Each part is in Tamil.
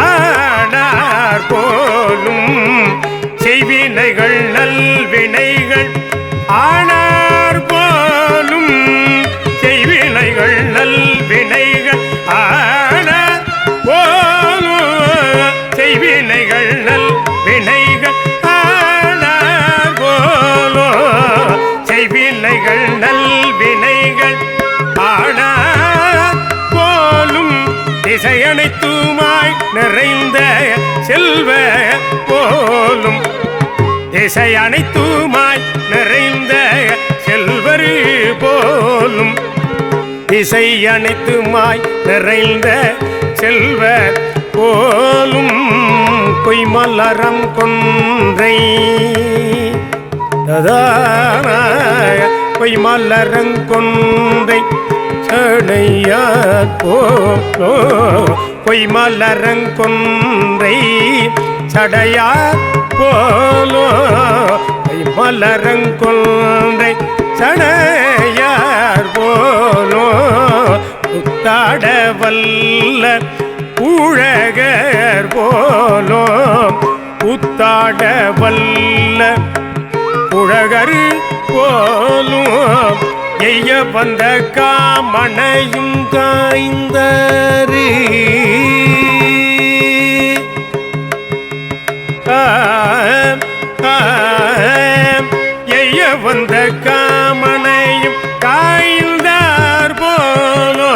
ஆனார் போலும் செய்வினைகள் நல்வினைகள் ஆனார் போலும் செய்வினைகள் நல்வினைகள் ஆனார் போலும் செய்வினைகள் நல்வினைகள் ஆனார் போலும் செய்வினைகள் நல் திசையனைத்துமாய் நிறைந்த செல்வ போலும். திசை அனைத்துமாய் நிறைந்த செல்வர் போலும். திசை அனைத்துமாய் நிறைந்த செல்வ போலும். பொய்மலரம் கொன்றை. ததானாய பொய்மலரங்கொன்றை சடையார் போலோ பொய்மலரங்கொன்றை சடையார் போலோ பொய்மலரங்கொன்றை சடையார் போலோ புத்தாட வல்ல ஊழகர் போலோ புத்தாட வல்ல உழகரு போலும் எய்ய வந்த காமனையும் காய்ந்தரு எய்ய வந்த காமனையும் காய்ந்தார் போலோ.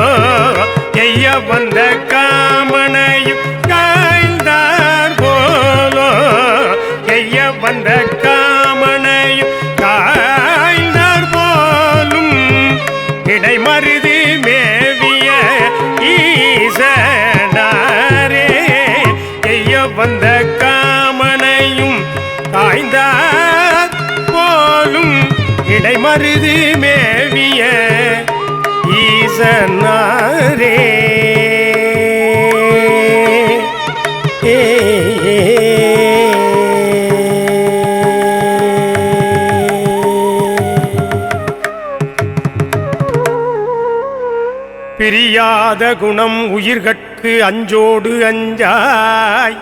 எய்ய வந்த காமனையும் காய்ந்தார் போலோ. எய்ய வந்த காமனையும் இடைமருதி மேவிய ஈசனாரே. எய்ய வந்த காமனையும் காய்ந்தார் போலும் இடைமருதி மேவிய ஈசனார். பிரியாத குணம் உயிர்கட்கு அஞ்சோடு அஞ்சாய்.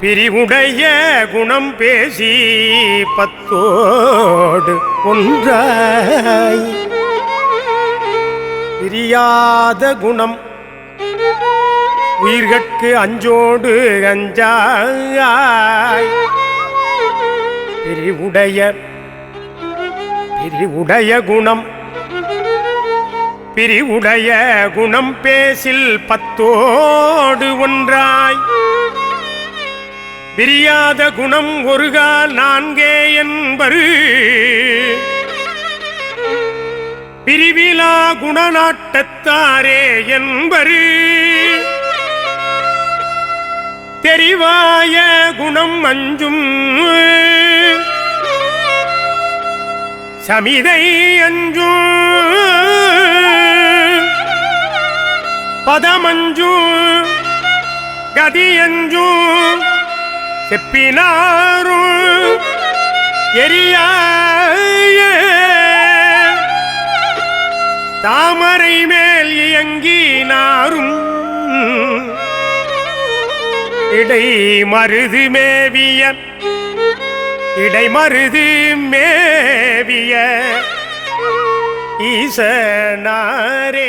பிரிவுடைய குணம் பேசி பத்தோடு ஒன்றாய். பிரியாத குணம் உயிர்கட்கு அஞ்சோடு அஞ்சாய். பிரிவுடைய பிரிவுடைய குணம் பிரிவுடைய குணம் பேசில் பத்தோடு ஒன்றாய். பிரியாத குணம் ஒருகால் நான்கே என்பரு. பிரிவிலா குணநாட்டத்தாரே என்பரு. தெரிவாய குணம் அஞ்சும். சமிதை அஞ்சும். பதமஞ்சும் கதியஞ்சும் செப்பினாரும் எரியாய. தாமரை மேல் இயங்கினாரும் இடை மருது மேவிய இடை மருது மேவிய ஈசனாரே.